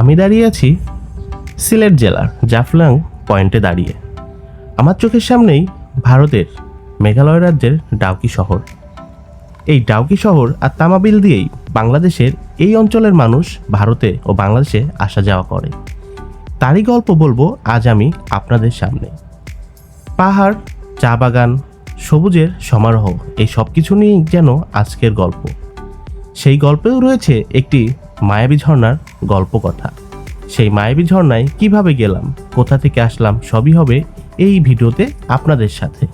আমি দাঁড়িয়ে আছি সিলেট জেলার জাফলাং পয়েন্টে দাঁড়িয়ে। আমার চোখের সামনেই ভারতের মেঘালয় রাজ্যের ডাউকি শহর। এই ডাউকি শহর আর তামাবিল দিয়েই বাংলাদেশের এই অঞ্চলের মানুষ ভারতে ও বাংলাদেশে আসা যাওয়া করে। তারই গল্প বলব আজ আমি আপনাদের সামনে। পাহাড়, চা বাগান, সবুজের সমারোহ, এই সব কিছু নিয়েই যেন আজকের গল্প। সেই গল্পেও রয়েছে একটি মায়াবী ঝর্ণার গল্প কথা। সেই মায়াবী ঝর্ণায় কীভাবে গেলাম কোথা থেকে আসলাম সবই হবে এই ভিডিওতে আপনাদের সাথে।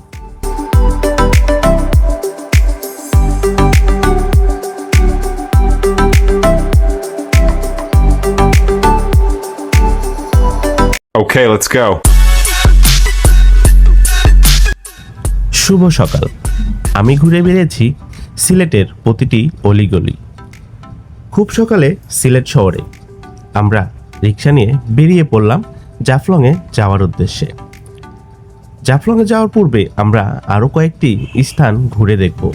Okay, let's go. শুভ সকাল। আমি ঘুরে বেরিয়েছি সিলেটের প্রতিটি অলিগলি। খুব সকালে সিলেট শহরে। আমরা রিক্সা নিয়ে বেরিয়ে পড়লাম জাফলংয়ে যাওয়ার উদ্দেশ্যে। জাফলংয়ে যাওয়ার পূর্বে আমরা আরও কয়েকটি স্থান ঘুরে দেখব।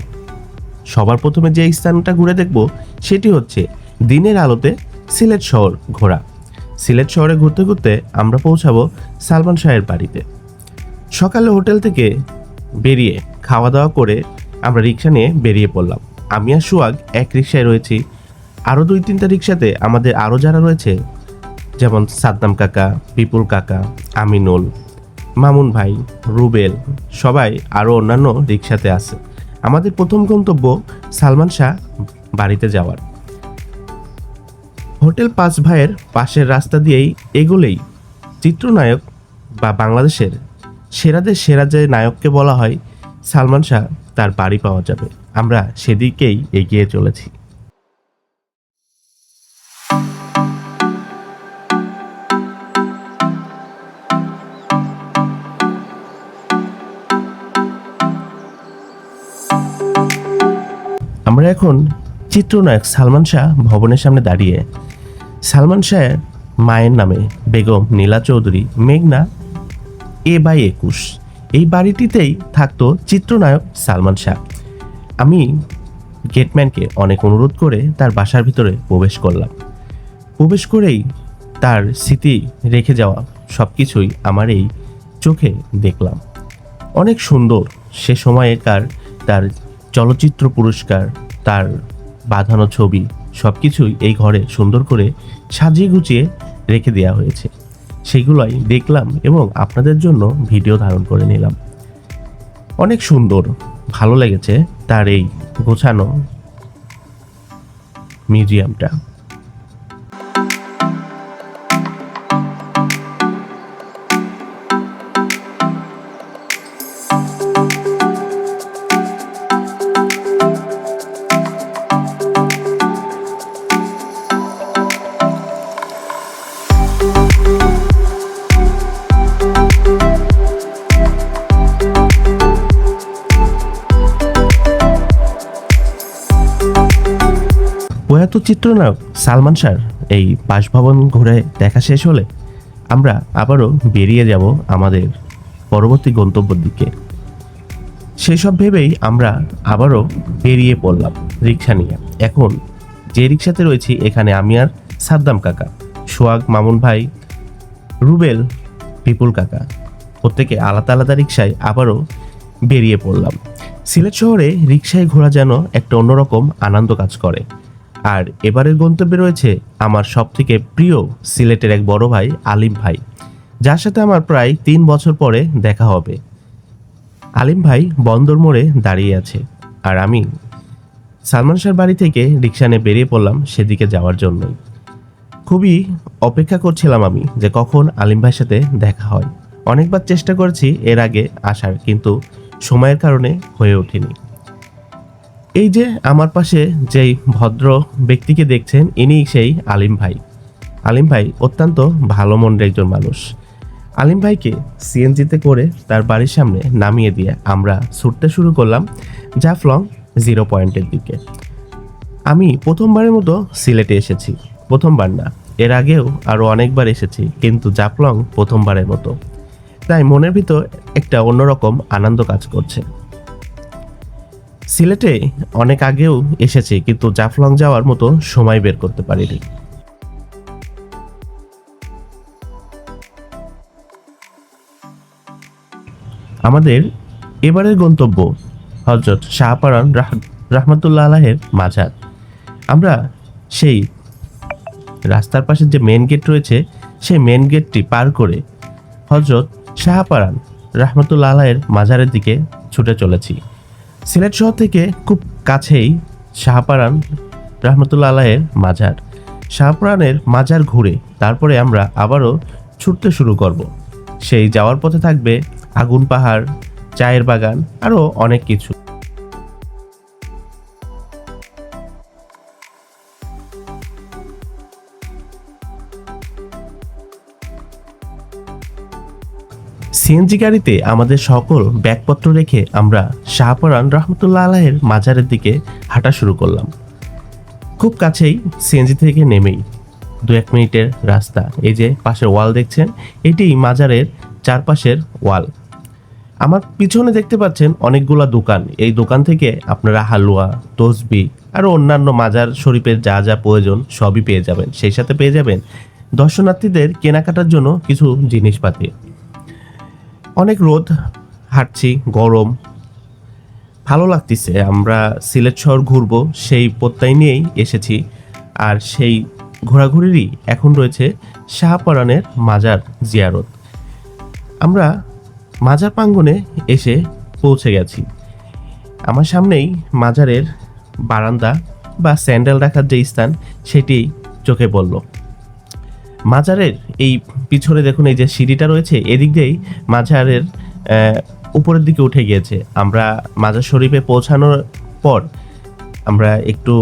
সবার প্রথমে যে স্থানটা ঘুরে দেখব সেটি হচ্ছে দিনের আলোতে সিলেট শহর ঘোরা। সিলেট শহরে ঘুরতে ঘুরতে আমরা পৌঁছাবো সালমান শাহের বাড়িতে। সকালে হোটেল থেকে বেরিয়ে খাওয়া দাওয়া করে আমরা রিক্সা নিয়ে বেরিয়ে পড়লাম। আমি আর সুয়াগ এক রিক্সায় রয়েছি। আরও দুই, তিনটা রিক্সাতে আমাদের আরও যারা রয়েছে, যেমন সাদ্দাম কাকা বিপুল কাকা, আমিনুল, মামুন ভাই, রুবেল, সবাই আরও অন্যান্য রিক্সাতে আছে। আমাদের প্রথম গন্তব্য সালমান শাহ বাড়িতে যাওয়ার। হোটেল পাঁচ ভাইয়ের পাশের রাস্তা দিয়েই এগোলেই চিত্রনায়ক বা বাংলাদেশের সেরাদের সেরা যে নায়ককে বলা হয়, সালমান শাহ তার বাড়ি পাওয়া যাবে। আমরা সেদিকেই এগিয়ে চলেছি। এখন চিত্রনায়ক সালমান শাহ ভবনের সামনে দাঁড়িয়ে। সালমান শাহের মায়ের নামে বেগম নীলা চৌধুরী, মেঘনা এ বাই একুশ। এই বাড়িটিতেই থাকতো চিত্রনায়ক সালমান শাহ। আমি গেটম্যানকে অনেক অনুরোধ করে তার বাসার ভিতরে প্রবেশ করলাম। প্রবেশ করেই তার স্মৃতি রেখে যাওয়া সব কিছুই আমার এই চোখে দেখলাম। অনেক সুন্দর সে সময়কার তার চলচ্চিত্র পুরস্কার তার বাঁধানো ছবি সব কিছুই এই ঘরে সুন্দর করে সাজিয়ে গুছিয়ে রেখে দেওয়া হয়েছে। সেগুলোই দেখলাম এবং আপনাদের জন্য ভিডিও ধারণ করে নিলাম। অনেক সুন্দর, ভালো লেগেছে তার এই গোছানো মিউজিয়ামটা। চিত্রনায়ক সালমান শাহর এই বাসভবন ঘুরে দেখা শেষ হলে আমরা আবারও বেরিয়ে যাব আমাদের পরবর্তী গন্তব্যের দিকে। সেসব ভেবেই আমরা আবারও বেরিয়ে পড়লাম রিক্সা নিয়ে। এখন যে রিক্সাতে রয়েছি এখানে আমি আর সাদ্দাম কাকা সোয়াগ মামুন ভাই, রুবেল, বিপুল কাকা। প্রত্যেকে আলাদা আলাদা রিক্সায় আবারও বেরিয়ে পড়লাম। সিলেট শহরে রিক্সায় ঘোরা যেন একটা অন্যরকম আনন্দ কাজ করে। আর এবারের গন্তব্যে রয়েছে আমার সব থেকে প্রিয় সিলেটের এক বড় ভাই, আলিম ভাই, যার সাথে আমার প্রায় তিন বছর পরে দেখা হবে। আলিম ভাই বন্দর মোড়ে দাঁড়িয়ে আছে আর আমি সালমান শাহর বাড়ি থেকে রিক্সা নিয়ে বেরিয়ে পড়লাম সেদিকে যাওয়ার জন্যই। খুবই অপেক্ষা করছিলাম আমি যে কখন আলিম ভাইয়ের সাথে দেখা হয়। অনেকবার চেষ্টা করেছি এর আগে আসার, কিন্তু সময়ের কারণে হয়ে ওঠেনি। এই যে আমার পাশে যেই ভদ্র ব্যক্তিকে দেখছেন, ইনি সেই আলিম ভাই। আলিম ভাই অত্যন্ত ভালো মনের একজন মানুষ। আলিম ভাইকে সিএনজিতে করে তার বাড়ির সামনে নামিয়ে দিয়ে আমরা ছুটতে শুরু করলাম জাফলং জিরো পয়েন্টের দিকে। আমি প্রথমবারের মতো সিলেটে এসেছি, প্রথমবার না, এর আগেও আরও অনেকবার এসেছি, কিন্তু জাফলং প্রথমবারের মতো। তাই মনের ভিতর একটা অন্যরকম আনন্দ কাজ করছে। সিলেটে অনেক আগেও এসেছে, কিন্তু জাফলং যাওয়ার মতো সময় বের করতে পারিনি। আমাদের এবারের গন্তব্য হজরত শাহপারান রাহমাতুল্লাহ আলাহের মাঝার আমরা সেই রাস্তার পাশে যে মেন গেট রয়েছে, সেই মেন গেটটি পার করে হজরত শাহপারান রাহমাতুল্লাহ আলাহের মাঝারের দিকে ছুটে চলেছি। সিলেট শহর থেকে খুব কাছেই শাহপারান রহমতুল্লা আলাহের মাজার। শাহপারানের মাজার ঘুরে তারপরে আমরা আবারও ছুটতে শুরু করব। সেই যাওয়ার পথে থাকবে আগুন পাহাড়, চায়ের বাগান, আরও অনেক কিছু। সিএনজি গাড়িতে আমাদের সকল ব্যাগপত্র রেখে আমরা শাহপরান রহমতুল্লাহ আলাহের মাজারের দিকে হাঁটা শুরু করলাম। খুব কাছেই সিএনজি থেকে নেমেই দু এক মিনিটের রাস্তা। এই যে পাশের ওয়াল দেখছেন, এটি মাজারের চারপাশের ওয়াল। আমার পিছনে দেখতে পাচ্ছেন অনেকগুলা দোকান। এই দোকান থেকে আপনারা হালুয়া, তসবি আরও অন্যান্য মাজার শরীফের যা যা প্রয়োজন সবই পেয়ে যাবেন। সেই সাথে পেয়ে যাবেন দর্শনার্থীদের কেনাকাটার জন্য কিছু জিনিসপাতি। অনেক রোদ, হাঁটছি, গরম। ভালো লাগতেছে, আমরা সিলেট শহর ঘুরবো, সেই প্রত্যয় নিয়েই এসেছি। আর সেই ঘোরাঘুরিরই এখন রয়েছে শাহপরানের মাজার জিয়ারত। আমরা মাজার প্রাঙ্গনে এসে পৌঁছে গেছি। আমার সামনেই মাজারের বারান্দা বা স্যান্ডেল রাখার যে স্থান, সেটি চোখে পড়ল। মাজারের এই পিছনে দেখুন এই যে সিঁড়িটা রয়েছে এদিক দিয়েই মাজারের আহ, উপরের দিকে উঠে গিয়েছে। আমরা মাজার শরীফে পৌঁছানোর পর আমরা একটু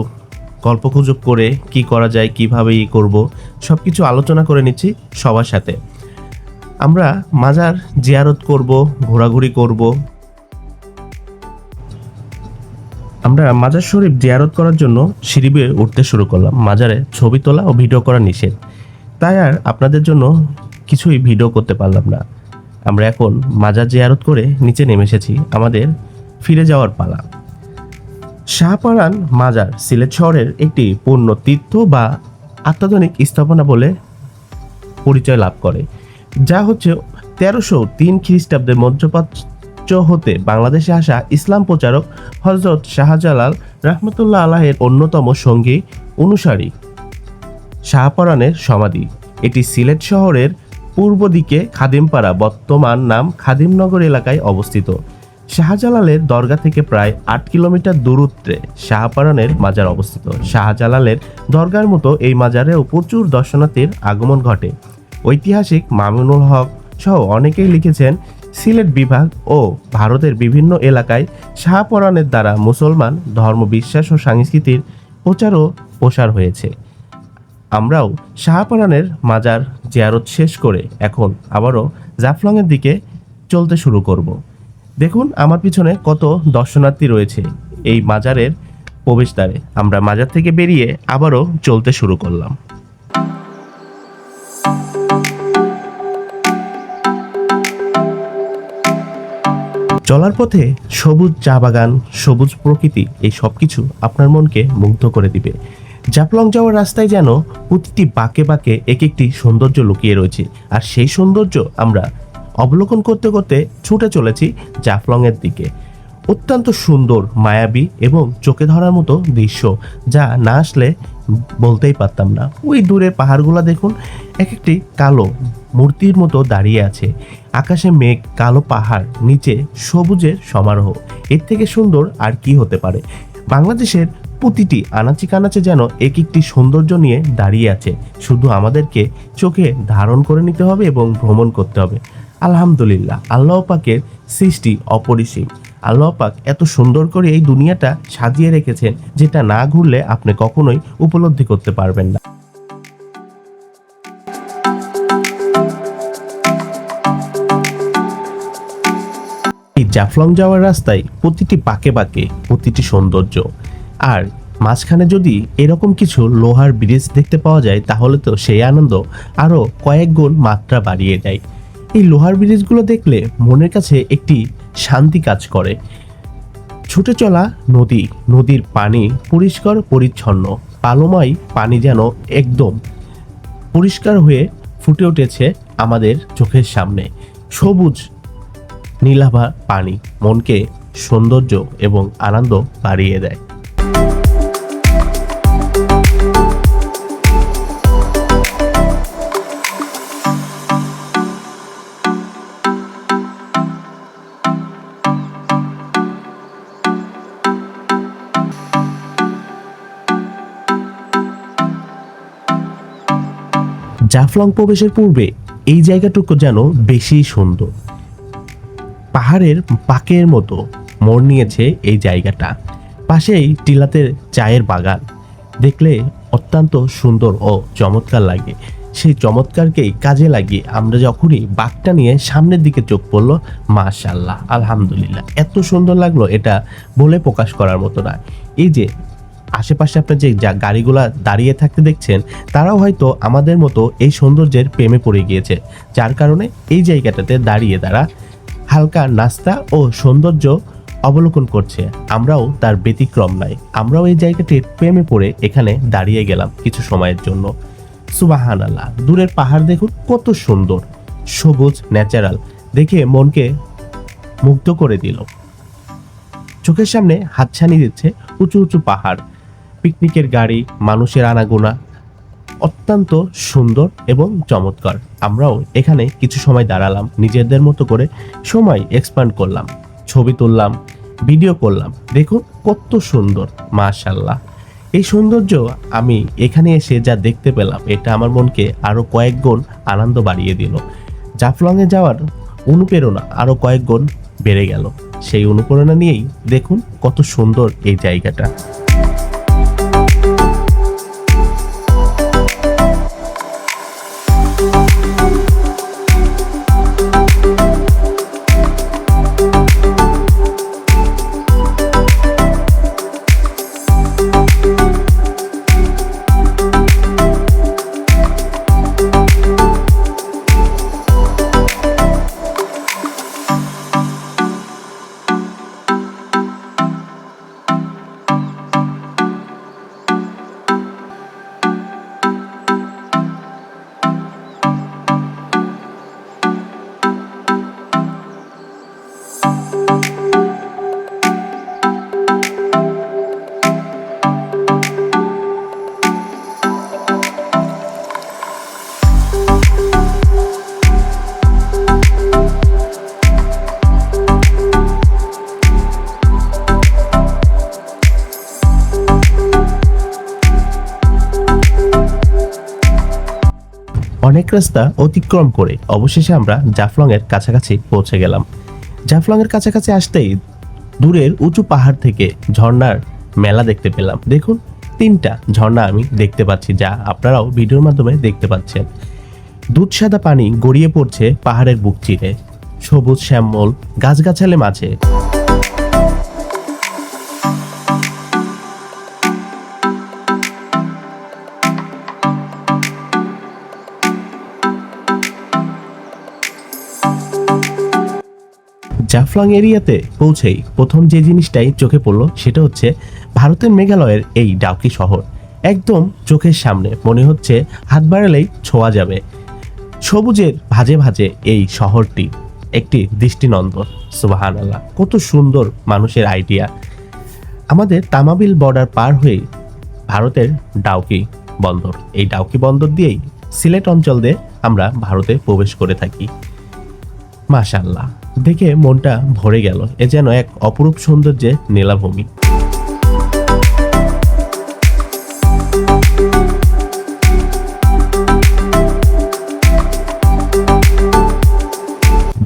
গল্পগুজব করে কি করা যায় কীভাবে ই করব সব কিছু আলোচনা করে নিচ্ছি সবার সাথে। আমরা মাজার জিয়ারত করব ঘোরাঘুরি করব। আমরা মাজার শরীফ জিয়ারত করার জন্য সিঁড়ি উঠতে শুরু করলাম। মাজারে ছবি তোলা ও ভিডিও করা নিষেধ। তাই আর আপনাদের জন্য কিছুই ভিডিও করতে পারলাম না। আমরা এখন মাজার জিয়ারত করে নিচে নেমে এসেছি আমাদের ফিরে যাওয়ার পালা। শাহপারান মাজার সিলেট শহরের একটি পূর্ণ তীর্থ বা আত্মাধুনিক স্থাপনা বলে পরিচয় লাভ করে, যা হচ্ছে তেরোশো তিন খ্রিস্টাব্দের মধ্যপ্রাচ্য হতে বাংলাদেশে আসা ইসলাম প্রচারক হজরত শাহজালাল রহমতুল্লাহ আলাহের অন্যতম সঙ্গী অনুসারী। শাহপরানের সমাধি। এটি সিলেট শহরের পূর্ব দিকে খাদিমপাড়া, বর্তমান নাম খাদিমনগর এলাকায় অবস্থিত। শাহজালালের দরগা থেকে প্রায় আট কিলোমিটার দূরত্বে শাহপারানের মাজার অবস্থিত। শাহজালালের দরগার মতো এই মাজারেও প্রচুর দর্শনার্থীর আগমন ঘটে। ঐতিহাসিক মামুনুল হক সহ অনেকেই লিখেছেন, সিলেট বিভাগ ও ভারতের বিভিন্ন এলাকায় শাহপরানের দ্বারা মুসলমান ধর্ম বিশ্বাস ও সংস্কৃতির প্রচার ও প্রসার হয়েছে। আমরাও শাহপারানের মাজার জিয়ারত শেষ করে এখন আবারও জাফলংয়ের দিকে চলতে শুরু করব। দেখুন আমার পিছনে কত দর্শনার্থী রয়েছে এই মাজারের প্রবেশদ্বারে। আমরা মাজার থেকে বেরিয়ে আবারও চলতে শুরু করলাম। চলার পথে সবুজ চা বাগান, সবুজ প্রকৃতি, এই সব কিছু আপনার মনকে মুগ্ধ করে দিবে। জাফলং যাওয়ার রাস্তায় যেন প্রতিটি বাঁকে বাঁকে এক একটি সৌন্দর্য লুকিয়ে রয়েছে। আর সেই সৌন্দর্য আমরা অবলোকন করতে করতে ছুটে চলেছি জাফলংয়ের দিকে। অত্যন্ত সুন্দর, মায়াবী এবং চোখে ধরার মতো দৃশ্য, যা না আসলে বলতেই পারতাম না। ওই দূরে পাহাড়গুলো দেখুন এক একটি কালো মূর্তির মতো দাঁড়িয়ে আছে। আকাশে মেঘ, কালো পাহাড়, নিচে সবুজের সমারোহ। এর থেকে সুন্দর আর কি হতে পারে? বাংলাদেশের প্রতিটি আনাচে কানাচে যেন এক একটি সৌন্দর্য নিয়ে দাঁড়িয়ে আছে। শুধু আমাদেরকে চোখে ধারণ করে নিতে হবে এবং ভ্রমণ করতে হবে। আলহামদুলিল্লাহ, আল্লাহ পাকের সৃষ্টি অপরিসীম। আল্লাহ পাক এত সুন্দর করে এই দুনিয়াটা সাজিয়ে রেখেছেন, যেটা না ঘুরলে আপনি কখনোই উপলব্ধি করতে পারবেন না। জাফলং যাওয়ার রাস্তায় প্রতিটি পাকে পাকে, প্রতিটি সৌন্দর্য। আর মাঝখানে যদি এরকম কিছু লোহার ব্রিজ দেখতে পাওয়া যায়, তাহলে তো সেই আনন্দ আরও কয়েক গুণ মাত্রা বাড়িয়ে দেয়। এই লোহার ব্রিজগুলো দেখলে মনের কাছে একটি শান্তি কাজ করে। ছুটে চলা নদী, নদীর পানি পরিষ্কার পরিচ্ছন্ন, পালোময় পানি যেন একদম পরিষ্কার হয়ে ফুটে উঠেছে আমাদের চোখের সামনে। সবুজ, নীলাভা পানি মনকে সৌন্দর্য এবং আনন্দ বাড়িয়ে দেয়। জাফলং প্রবেশের পূর্বে এই জায়গাটুকু যেন বেশি সুন্দর। পাহাড়ের পাকের মতো মোড় নিয়েছে এই জায়গাটা। পাশেই টিলাতে চায়ের বাগান। দেখলে অত্যন্ত সুন্দর ও চমৎকার লাগে। সেই চমৎকারকেই কাজে লাগিয়ে আমরা যখনই বাঘটা নিয়ে সামনের দিকে চোখ পড়ল মাশাল্লাহ আলহামদুলিল্লাহ, এত সুন্দর লাগল এটা বলে প্রকাশ করার মতো না। এই যে আশেপাশে আপনার যে যা গাড়িগুলা দাঁড়িয়ে থাকতে দেখছেন, তারাও হয়তো আমাদের মতো এই সৌন্দর্যের প্রেমে পড়ে গিয়েছে। যার কারণে এই জায়গাটাতে দাঁড়িয়ে তারা হালকা নাস্তা ও সৌন্দর্য অবলোকন করছে, আমরাও তার ব্যতিক্রম নাই আমরাও এই জায়গাটির প্রেমে পড়ে এখানে দাঁড়িয়ে গেলাম কিছু সময়ের জন্য। সুবাহান আল্লাহ দূরের পাহাড় দেখুন, কত সুন্দর। সবুজ, ন্যাচারাল, দেখে মনকে মুগ্ধ করে দিল। চোখের সামনে হাতছানি দিচ্ছে উঁচু উঁচু পাহাড়। পিকনিকের গাড়ি, মানুষের আনাগোনা, অত্যন্ত সুন্দর এবং চমৎকার। আমরাও এখানে কিছু সময় দাঁড়ালাম, নিজেদের মতো করে সময় এক্সপান্ড করলাম। ছবি তুললাম ভিডিও করলাম। দেখুন কত সুন্দর মাশাল্লাহ এই সৌন্দর্য আমি এখানে এসে যা দেখতে পেলাম, এটা আমার মনকে আরও কয়েক গুণ আনন্দ বাড়িয়ে দিল। জাফলংয়ে যাওয়ার অনুপ্রেরণা আরও কয়েক গুণ বেড়ে গেল। সেই অনুপ্রেরণা নিয়েই দেখুন কত সুন্দর এই জায়গাটা। রাস্তা অতিক্রম করে অবশেষে আমরা জাফলং এর কাছাকাছি পৌঁছে গেলাম। জাফলং এর কাছাকাছি আসতেই দূরের উঁচু পাহাড় থেকে ঝর্ণার মেলা দেখতে পেলাম। দেখুন, তিনটা ঝর্ণা আমি দেখতে পাচ্ছি যা আপনারাও ভিডিওর মাধ্যমে দেখতে পাচ্ছেন। দুধ সাদা পানি গড়িয়ে পড়ছে পাহাড়ের বুক চিরে। সবুজ শ্যামল, গাছগাছালে মাঝে। জাফলং এরিয়াতে পৌঁছেই প্রথম যে জিনিসটাই চোখে পড়ল সেটা হচ্ছে ভারতের মেঘালয়ের এই ডাউকি শহর। একদম চোখের সামনে মনে হচ্ছে হাত বাড়ালেই ছোঁয়া যাবে। সবুজের ভাজে ভাজে এই শহরটি একটি দৃষ্টিনন্দন সুবাহান আল্লাহ কত সুন্দর মানুষের আইডিয়া আমাদের তামাবিল বর্ডার পার হয়ে ভারতের ডাউকি বন্দর। এই ডাউকি বন্দর দিয়েই সিলেট অঞ্চল দিয়ে আমরা ভারতে প্রবেশ করে থাকি। মাশাল্লাহ দেখে মনটা ভরে গেল। এ যেন এক অপরূপ সৌন্দর্যের নীলাভূমি।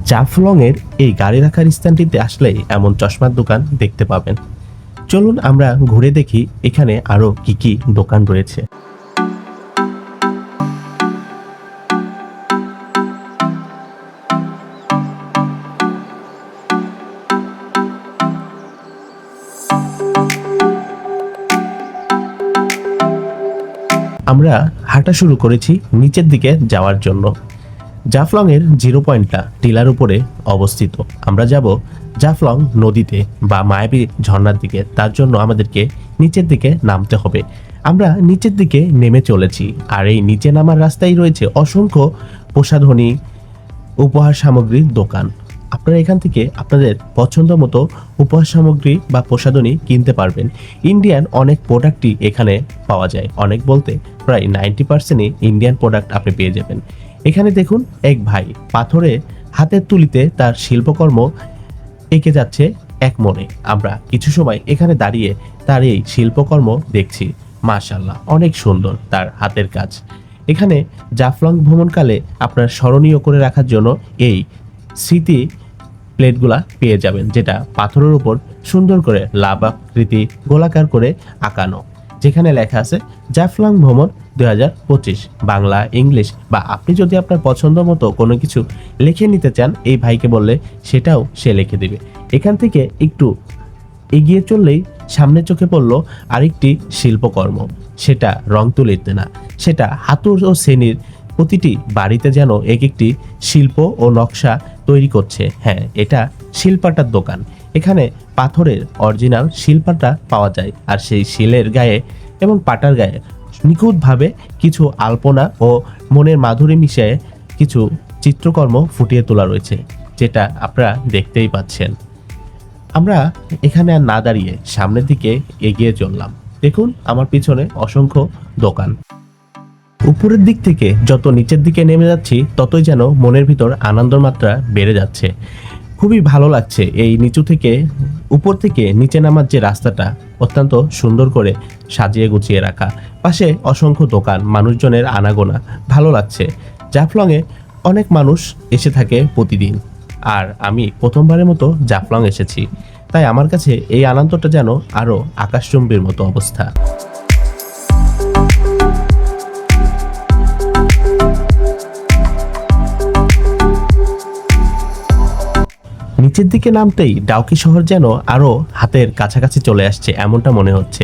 জাফলং এর এই গাড়ি রাখার স্থানটিতে আসলেই এমন চশমার দোকান দেখতে পাবেন। চলুন আমরা ঘুরে দেখি এখানে আরও কি কি দোকান রয়েছে। আমরা হাঁটা শুরু করেছি নিচের দিকে যাওয়ার জন্য। জাফলং এর জিরো পয়েন্টটা টিলার উপরে অবস্থিত। আমরা যাব জাফলং নদীতে বা মায়াবী ঝর্ণার দিকে। তার জন্য আমাদেরকে নিচের দিকে নামতে হবে। আমরা নিচের দিকে নেমে চলেছি। আর এই নিচে নামার রাস্তায় রয়েছে অসংখ্য প্রসাধনী উপহার সামগ্রীর দোকান। আপনারা এখান থেকে আপনাদের পছন্দ মতো উপহার সামগ্রী বা প্রসাধনী কিনতে পারবেন। ইন্ডিয়ান অনেক প্রোডাক্টই এখানে পাওয়া যায়। অনেক বলতে প্রায় নাইনটি পার্সেন্টই ইন্ডিয়ান প্রোডাক্ট আপনি পেয়ে যাবেন। এখানে দেখুন, এক ভাই পাথরে হাতের তুলিতে তার শিল্পকর্ম এঁকে যাচ্ছে এক মনে। আমরা কিছু সময় এখানে দাঁড়িয়ে তার এই শিল্পকর্ম দেখছি। মাশাল্লাহ অনেক সুন্দর তার হাতের কাজ। এখানে জাফলং ভ্রমণকালে আপনার স্মরণীয় করে রাখার জন্য এই স্মৃতি প্লেটগুলা পেয়ে যাবেন, যেটা পাথরের উপর সুন্দর করে লাভ আকৃতি গোলাকার করে আঁকানো। যেখানে লেখা আছে, জাফলং ভ্রমণ দু হাজার পঁচিশ, বাংলা, ইংলিশ, বা আপনি যদি আপনার পছন্দ মতো কোনো কিছু লিখে নিতে চান, এই ভাইকে বললে সেটাও সে লিখে দেবে। এখান থেকে একটু এগিয়ে চললেই সামনে চোখে পড়ল আরেকটি শিল্পকর্ম। সেটা রং তুলিতে না সেটা হাতুর ও শ্রেণির প্রতিটি বাড়িতে যেন এক একটি শিল্প ও নকশা তৈরি করছে। হ্যাঁ এটা শিল্পাটার দোকান। এখানে পাথরের অরিজিনাল শিল্পাটা পাওয়া যায়। আর সেই শিলের গায়ে এবং পাটার গায়ে নিখুঁতভাবে কিছু আলপনা ও মনের মাধুরী মিশিয়ে কিছু চিত্রকর্ম ফুটিয়ে তোলা রয়েছে, যেটা আপনারা দেখতেই পাচ্ছেন। আমরা এখানে আর না দাঁড়িয়ে সামনের দিকে এগিয়ে চললাম। দেখুন, আমার পিছনে অসংখ্য দোকান। উপরের দিক থেকে যত নিচের দিকে নেমে যাচ্ছি, ততই যেন মনের ভিতর আনন্দ মাত্রা বেড়ে যাচ্ছে। খুবই ভালো লাগছে এই নিচু থেকে, উপর থেকে নিচে নামার যে রাস্তাটা অত্যন্ত সুন্দর করে সাজিয়ে গুছিয়ে রাখা। পাশে অসংখ্য দোকান, মানুষজনের আনাগোনা, ভালো লাগছে। জাফলংয়ে অনেক মানুষ এসে থাকে প্রতিদিন। আর আমি প্রথমবারের মতো জাফলং এসেছি। তাই আমার কাছে এই আনন্দটা যেন আরও আকাশচুম্বীর মতো অবস্থা। নিচের দিকে নামতেই ডাউকি শহর যেন আরও হাতের কাছাকাছি চলে আসছে, এমনটা মনে হচ্ছে।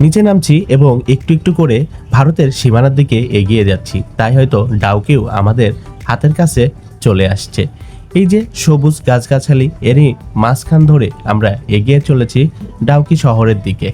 নিচে নামছি এবং একটু একটু করে ভারতের সীমানার দিকে এগিয়ে যাচ্ছি। তাই হয়তো ডাউকিও আমাদের হাতের কাছে চলে আসছে। এই যে সবুজ গাছগাছালি, এরই মাঝখান ধরে আমরা এগিয়ে চলেছি ডাউকি শহরের দিকে।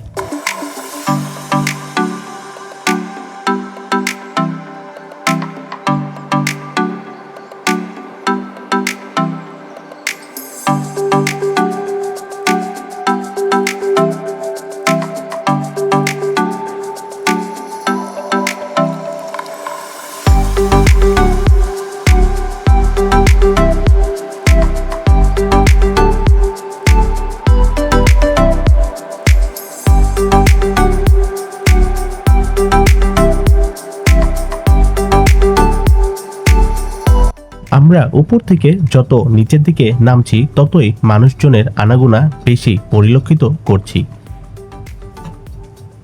উপর থেকে যত নিচের দিকে নামছি, ততই মানুষজনের আনাগোনা বেশি পরিলক্ষিত করছি।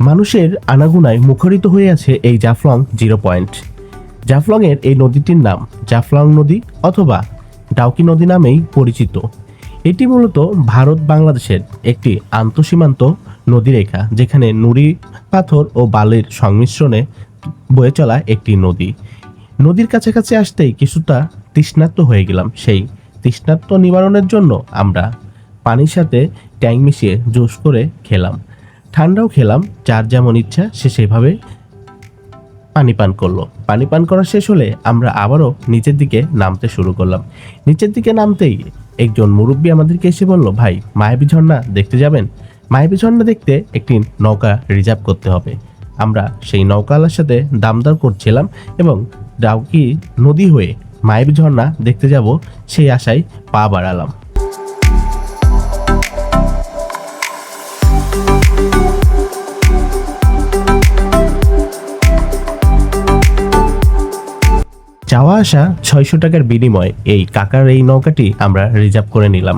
মানুষের আনাগুনায় মুখরিত হয়ে আছে এই জাফলং জিরো পয়েন্ট। জাফলংয়ের এই নদীটির নাম জাফলং নদী অথবা ডাউকি নদী নামেই পরিচিত। এটি মূলত ভারত বাংলাদেশের একটি আন্তঃসীমান্ত নদীরেখা, যেখানে নুড়ি, পাথর ও বালির সংমিশ্রণে বয়ে চলা একটি নদী। নদীর কাছাকাছি আসতেই কিছুটা তৃষ্ণার্ত হয়ে গেলাম। সেই তৃষ্ণার্ত নিবারণের জন্য আমরা পানির সাথে ট্যাং মিশিয়ে জুস করে খেলাম। ঠান্ডাও খেলাম, যার যেমন ইচ্ছা সে সেভাবে পানি পান করল। পানি পান করা শেষ হলে আমরা আবারও নিচের দিকে নামতে শুরু করলাম। নিচের দিকে নামতেই একজন মুরব্বী আমাদেরকে এসে বলল, ভাই, মায়াবী ঝর্ণা, দেখতে যাবেন? মায়াবী ঝর্ণা দেখতে একটি নৌকা রিজার্ভ করতে হবে। আমরা সেই নৌকাওয়ালার সাথে দামদার করছিলাম এবং ডাউকি নদী হয়ে মায়াবী ঝর্ণা দেখতে যাব সেই আশায় পা বাড়ালাম। যাওয়া আসা ছয়শো টাকার বিনিময়ে এই কাকার এই নৌকাটি আমরা রিজার্ভ করে নিলাম।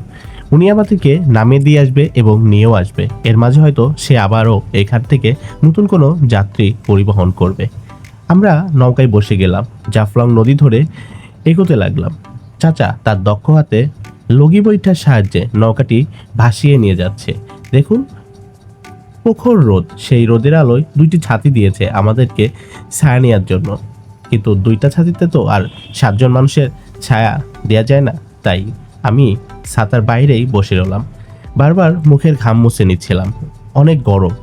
উনি আমাদেরকে নামিয়ে দিয়ে আসবে এবং নিয়েও আসবে। এর মাঝে হয়তো সে আবারও এখান থেকে নতুন কোনো যাত্রী পরিবহন করবে। আমরা নৌকায় বসে গেলাম। জাফলং নদী ধরে এগোতে লাগলাম। চাচা তার দক্ষ হাতে লগি বৈঠার সাহায্যে নৌকাটি ভাসিয়ে নিয়ে যাচ্ছে। দেখুন প্রখর রোদ। সেই রোদের আলোয় দুইটি ছাতি দিয়েছে আমাদেরকে ছায়া নেওয়ার জন্য। কিন্তু দুইটা ছাতিতে তো আর সাতজন মানুষের ছায়া দেওয়া যায় না। তাই আমি ছাতার বাইরেই বসে রলাম বারবার মুখের ঘাম মুছে নিচ্ছিলাম। অনেক গরম।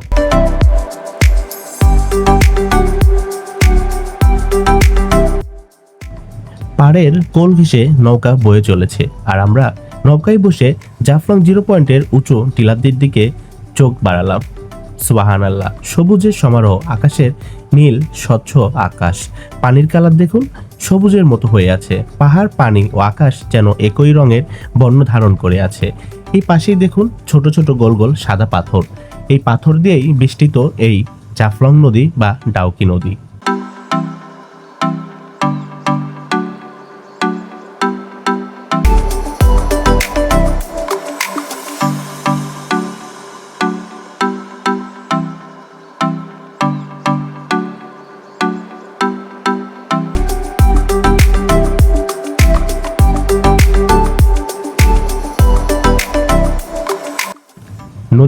পাড়ের কোল ঘেঁষে নৌকা বয়ে চলেছে। আর আমরা নৌকায় বসে জাফলং জিরো পয়েন্টের উঁচু টিলাদের দিকে চোখ বাড়ালাম। সুবাহান আল্লাহ সবুজের সমারোহ, আকাশের নীল, স্বচ্ছ আকাশ। পানির কালার দেখুন, সবুজের মতো হয়ে আছে। পাহাড়, পানি ও আকাশ যেন একই রঙের বর্ণ ধারণ করে আছে। এই পাশেই দেখুন, ছোট ছোট গোল গোল সাদা পাথর। এই পাথর দিয়েই বেষ্টিত এই জাফলং নদী বা ডাউকি নদী।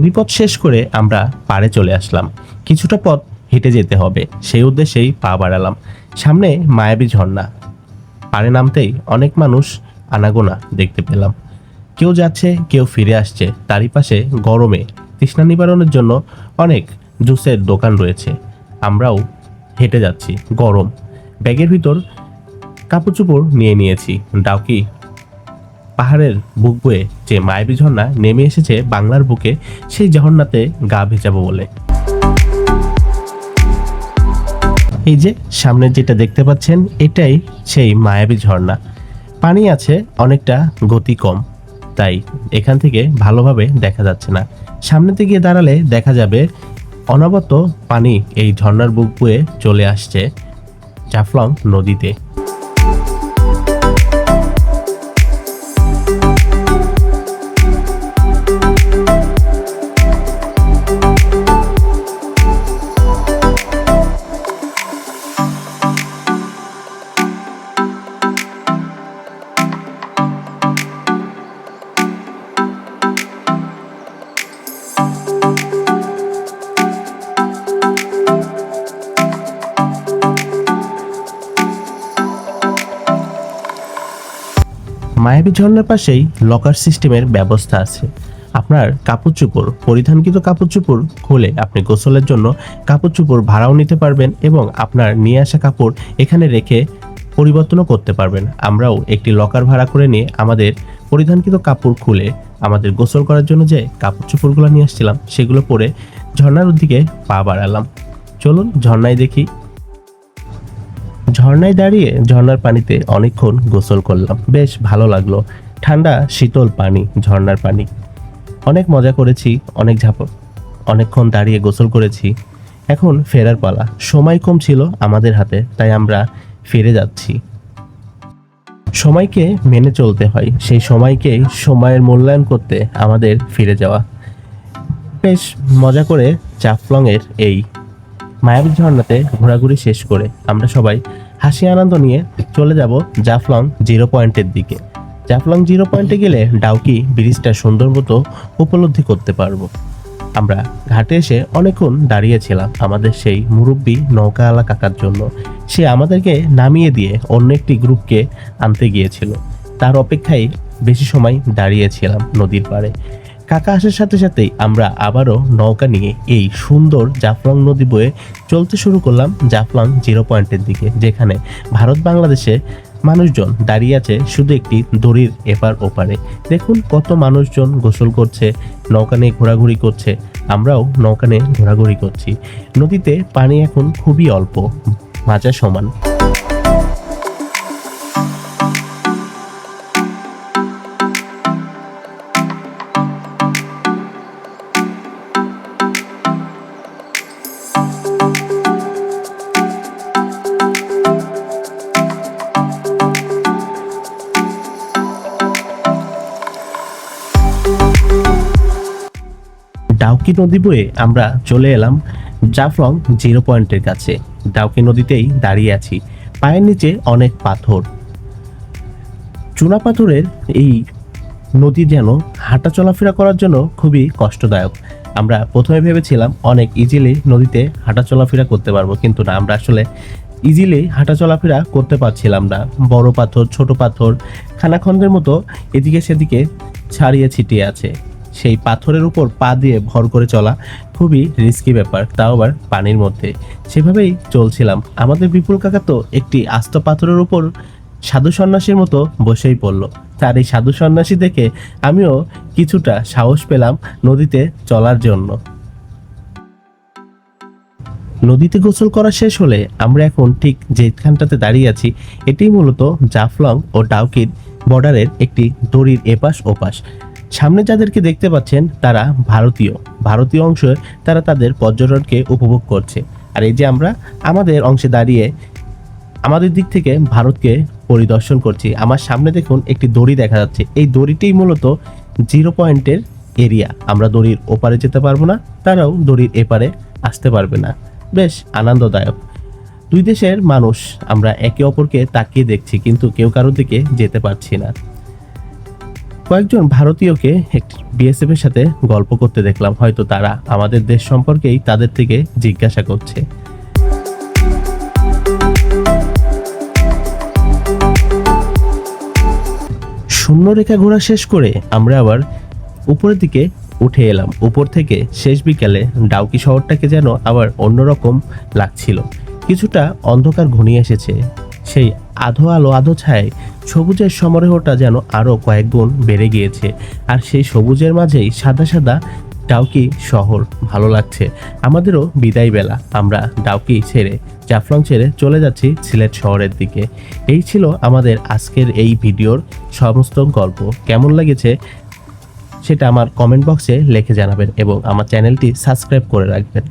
নদীপথ শেষ করে আমরা পাড়ে চলে আসলাম। কিছুটা পথ হেঁটে যেতে হবে, সেই উদ্দেশ্যেই পা বাড়ালাম। সামনে মায়াবী ঝর্ণা। পাড়ে নামতেই অনেক মানুষ আনাগোনা দেখতে পেলাম। কেউ যাচ্ছে, কেউ ফিরে আসছে, তারই পাশে গরমে তৃষ্ণা নিবারণের জন্য অনেক জুসের দোকান রয়েছে। আমরাও হেঁটে যাচ্ছি, গরম। ব্যাগের ভিতর কাপড় চোপড় নিয়ে নিয়েছি, ডাউকি পাহাড়ের বুক বয়ে যে মায়াবী ঝর্ণা নেমে এসেছে বাংলার বুকে, সেই ঝর্ণাতে গা ভেজাবো বলে। এই যে সামনে যেটা দেখতে পাচ্ছেন, এটাই সেই মায়াবী ঝর্ণা। পানি আছে অনেকটা, গতি কম, তাই এখান থেকে ভালোভাবে দেখা যাচ্ছে না। সামনে থেকে দাঁড়ালে দেখা যাবে অনবত পানি এই ঝর্ণার বুক বয়ে চলে আসছে জাফলং নদীতে। মায়াবী ঝর্ণার পাশেই লকার সিস্টেমের ব্যবস্থা আছে। আপনার কাপড় চুপড়, পরিধানকৃত কাপড় চুপড় খুলে আপনি গোসলের জন্য কাপড় ভাড়াও নিতে পারবেন এবং আপনার নিয়ে আসা কাপড় এখানে রেখে পরিবর্তনও করতে পারবেন। আমরাও একটি লকার ভাড়া করে নিয়ে আমাদের পরিধানকৃত কাপড় খুলে আমাদের গোসল করার জন্য যে কাপড় চোপড়গুলো নিয়ে আসছিলাম, সেগুলো পরে ঝর্ণার দিকে পা বাড়ালাম। চলুন ঝর্ণায় দেখি ঝর্ণায় দাঁড়িয়ে ঝর্ণার পানিতে অনেকক্ষণ গোসল করলাম। বেশ ভালো লাগল। ঠান্ডা, শীতল পানি, ঝর্ণার পানি। অনেক মজা করেছি, অনেক ঝাপ অনেকক্ষণ দাঁড়িয়ে গোসল করেছি। এখন ফেরার পালা। সময় কম ছিল আমাদের হাতে, তাই আমরা ফিরে যাচ্ছি। সময়কে মেনে চলতে হয়। সেই সময়কে সময়ের মূল্যায়ন করতে আমাদের ফিরে যাওয়া। বেশ মজা করে চাফলংয়ের এই মায়াবী ঝর্ণাতে ঘোরাঘুরি শেষ করে আমরা সবাই হাসি আনন্দ নিয়ে চলে যাব জাফলং জিরো পয়েন্টের দিকে। জাফলং জিরো পয়েন্টে গেলে ডাউকি ব্রিজটা সুন্দর মতো উপলব্ধি করতে পারব। আমরা ঘাটে এসে অনেকক্ষণ দাঁড়িয়েছিলাম আমাদের সেই মুরব্বী নৌকাওয়ালা কাকার জন্য। সে আমাদেরকে নামিয়ে দিয়ে অন্য একটি গ্রুপকে আনতে গিয়েছিল। তার অপেক্ষায় বেশি সময় দাঁড়িয়েছিলাম নদীর পাড়ে। কাকা আসার সাথে সাথেই আমরা আবারও নৌকা নিয়ে এই সুন্দর জাফলং নদী বয়ে চলতে শুরু করলাম জাফলং জিরো পয়েন্টের দিকে, যেখানে ভারত বাংলাদেশে মানুষজন দাঁড়িয়ে আছে শুধু একটি দড়ির এপার ওপারে। দেখুন কত মানুষজন গোসল করছে, নৌকা নিয়ে ঘোরাঘুরি করছে, আমরাও নৌকা নিয়ে ঘোরাঘুরি করছি। নদীতে পানি এখন খুবই অল্প, মাজা সমান। ডাউকি নদী বয়ে আমরা চলে এলাম জাফলং জিরো পয়েন্টের কাছে। ডাউকি নদীতেই দাঁড়িয়ে আছি, পায়ের নিচে অনেক পাথর। চুনা পাথরের এই নদী যেন হাঁটা চলাফেরা করার জন্য খুবই কষ্টদায়ক। আমরা প্রথমে ভেবেছিলাম অনেক ইজিলি নদীতে হাঁটা চলাফেরা করতে পারব, কিন্তু না, আমরা আসলে ইজিলি হাঁটা চলাফেরা করতে পারছিলাম না। বড় পাথর, ছোট পাথর, খানাখন্দের মতো এদিকে সেদিকে ছাড়িয়ে ছিটিয়ে আছে। সেই পাথরের উপর পা দিয়ে ভর করে চলা খুবই রিস্কি ব্যাপার, তাও আবার পানির মধ্যে। সেভাবেই চলছিলাম। আমাদের বিপুল কাকা তো একটি আস্ত পাথরের উপর সাধু সন্ন্যাসীর মতো বসেই পড়ল। তার এই সাধু সন্ন্যাসী দেখে আমিও কিছুটা সাহস পেলাম নদীতে চলার জন্য। নদীতে গোসল করা শেষ হলে আমরা এখন ঠিক যেখানটাতে দাঁড়িয়ে আছি, এটাই মূলত জাফলং ও ডাউকির বর্ডারের একটি দড়ির এপাশ ওপাশ সামনে যাদেরকে দেখতে পাচ্ছেন, তারা ভারতীয়। ভারতীয় অংশে তারা তাদের পর্যটনকে উপভোগ করছে। আর এই যে আমরা, আমাদের অংশে দাঁড়িয়ে আমাদের দিক থেকে ভারতকে পরিদর্শন করছি। আমার সামনে দেখুন একটি দড়ি দেখা যাচ্ছে। এই দড়িটি মূলত জিরো পয়েন্টের এরিয়া। আমরা দড়ির ওপারে যেতে পারব না, তারাও দড়ির এপারে আসতে পারবে না। বেশ আনন্দদায়ক। দুই দেশের মানুষ আমরা একে অপরকে তাকিয়ে দেখছি, কিন্তু কেউ কারোর দিকে যেতে পারছি না। কয়েকজন ভারতীয়কে একটি বিএসএফ এর সাথে গল্প করতে দেখলাম। হয়তো তারা আমাদের দেশ সম্পর্কেই তাদের থেকে জিজ্ঞাসা করছে। শূন্যরেখা ঘোরা শেষ করে আমরা আবার উপরের দিকে উঠে এলাম। উপর থেকে শেষ বিকালে ডাউকি শহরটাকে যেন আবার অন্যরকম লাগছিল। কিছুটা অন্ধকার ঘনিয়ে এসেছে। সেই আধো আলো আধো ছায় সবুজের সমারোহটা যেন আরও কয়েক গুণ বেড়ে গিয়েছে। আর সেই সবুজের মাঝেই সাদা সাদা ডাউকি শহর ভালো লাগছে। আমাদেরও বিদায় বেলা, আমরা ডাউকি ছেড়ে, জাফলং ছেড়ে চলে যাচ্ছি সিলেট শহরের দিকে। এই ছিল আমাদের আজকের এই ভিডিওর সমস্ত গল্প। কেমন লেগেছে সেটা আমার কমেন্ট বক্সে লিখে জানাবেন এবং আমার চ্যানেলটি সাবস্ক্রাইব করে রাখবেন।